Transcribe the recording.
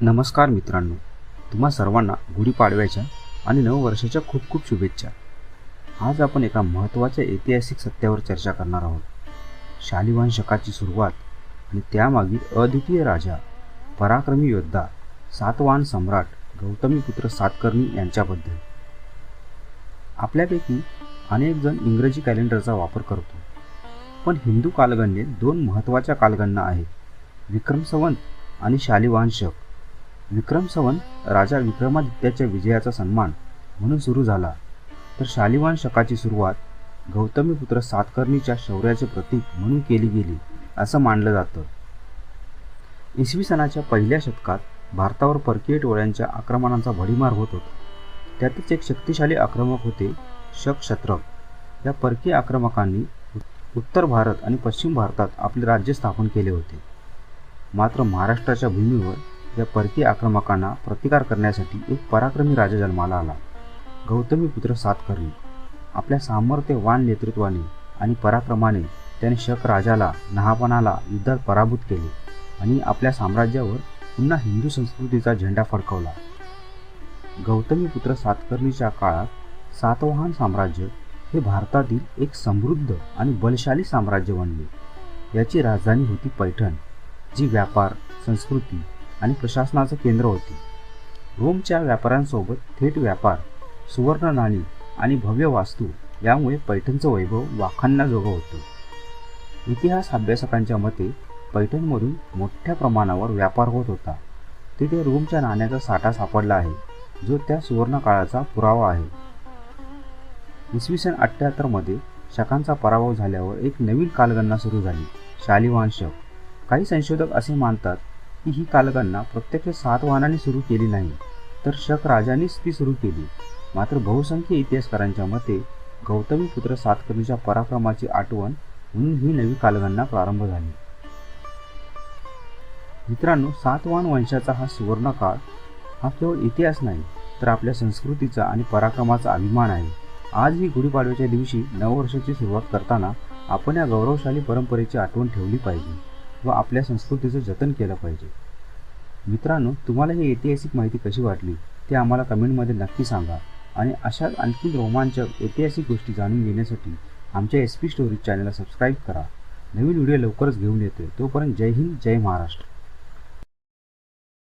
नमस्कार मित्रांनो. तुम्हा सर्वांना गुढीपाडव्याच्या आणि नववर्षाच्या खूप खूप शुभेच्छा. आज आपण एका महत्त्वाच्या ऐतिहासिक सत्यावर चर्चा करणार आहोत. शालिवाहन शकाची सुरुवात आणि त्यामागील अद्वितीय राजा पराक्रमी योद्धा सातवाहन सम्राट गौतमीपुत्र सातकर्णी यांच्याबद्दल. आपल्यापैकी अनेक जण इंग्रजी कॅलेंडरचा वापर करतो. पण हिंदू कालगणनेत दोन महत्त्वाच्या कालगणना आहेत. विक्रम संवंत आणि शालिवाहन शक. विक्रम संवत राजा विक्रमादित्याच्या विजयाचा सन्मान म्हणून सुरू झाला. तर शालिवान शकाची सुरुवात गौतमीपुत्र सातकर्णीच्या शौर्याचे प्रतीक म्हणून केली गेली असं मानलं जातं. इसवी सणाच्या पहिल्या शतकात भारतावर परकीय टोळ्यांच्या आक्रमणांचा भडीमार होत होता. त्यातच एक शक्तिशाली आक्रमक होते शक शत्रप या परकीय आक्रमकांनी उत्तर भारत आणि पश्चिम भारतात आपले राज्य स्थापन केले होते. मात्र महाराष्ट्राच्या भूमीवर या परकीय आक्रमकांना प्रतिकार करण्यासाठी एक पराक्रमी राजा जन्माला आला. गौतमीपुत्र सातकर्णी. आपल्या सामर्थ्यवान नेतृत्वाने आणि पराक्रमाने त्याने शक राजाला नहापणाला युद्धात पराभूत केले आणि आपल्या साम्राज्यावर पुन्हा हिंदू संस्कृतीचा झेंडा फडकवला. गौतमीपुत्र सातकर्णीच्या काळात सातवाहन साम्राज्य हे भारतातील एक समृद्ध आणि बलशाली साम्राज्य बनले. याची राजधानी होती पैठण जी व्यापार संस्कृती आणि प्रशासनाचं केंद्र होते. रोमच्या व्यापाऱ्यांसोबत थेट व्यापार सुवर्ण नाणी आणि भव्य वास्तू यामुळे पैठणचं वैभव वाखाणण्याजोगं होतं. इतिहास अभ्यासकांच्या मते पैठणमधून मोठ्या प्रमाणावर व्यापार होत होता. तिथे रोमच्या नाण्याचा साठा सापडला आहे जो त्या सुवर्ण काळाचा पुरावा आहे. इसवी सन अठ्ठ्याहत्तरमध्ये शकांचा पराभव झाल्यावर एक नवीन कालगणना सुरू झाली. शालिवाहन शक काही संशोधक असे मानतात की ही कालगणना प्रत्यक्ष सातवाहनांनी सुरू केली नाही तर शक राजांनीच ती सुरू केली. मात्र बहुसंख्य इतिहासकारांच्या मते गौतमी पुत्र सातकर्णीच्या पराक्रमाची आठवण म्हणून ही नवी कालगणना प्रारंभ झाली. मित्रांनो सातवाहन वंशाचा हा सुवर्ण काळ हा केवळ इतिहास नाही तर आपल्या संस्कृतीचा आणि पराक्रमाचा अभिमान आहे. आज ही गुढीपाडव्याच्या दिवशी नववर्षाची सुरुवात करताना आपण या गौरवशाली परंपरेची आठवण ठेवली पाहिजे. व आपल्या संस्कृतीचं जतन केलं पाहिजे. मित्रांनो तुम्हाला ही ऐतिहासिक माहिती कशी वाटली ते आम्हाला कमेंटमध्ये नक्की सांगा. आणि अशाच आणखी रोमांचक ऐतिहासिक गोष्टी जाणून घेण्यासाठी आमच्या एस पी स्टोरीज चॅनलला सबस्क्राईब करा. नवीन व्हिडिओ लवकरच घेऊन येते तोपर्यंत जय हिंद जय महाराष्ट्र.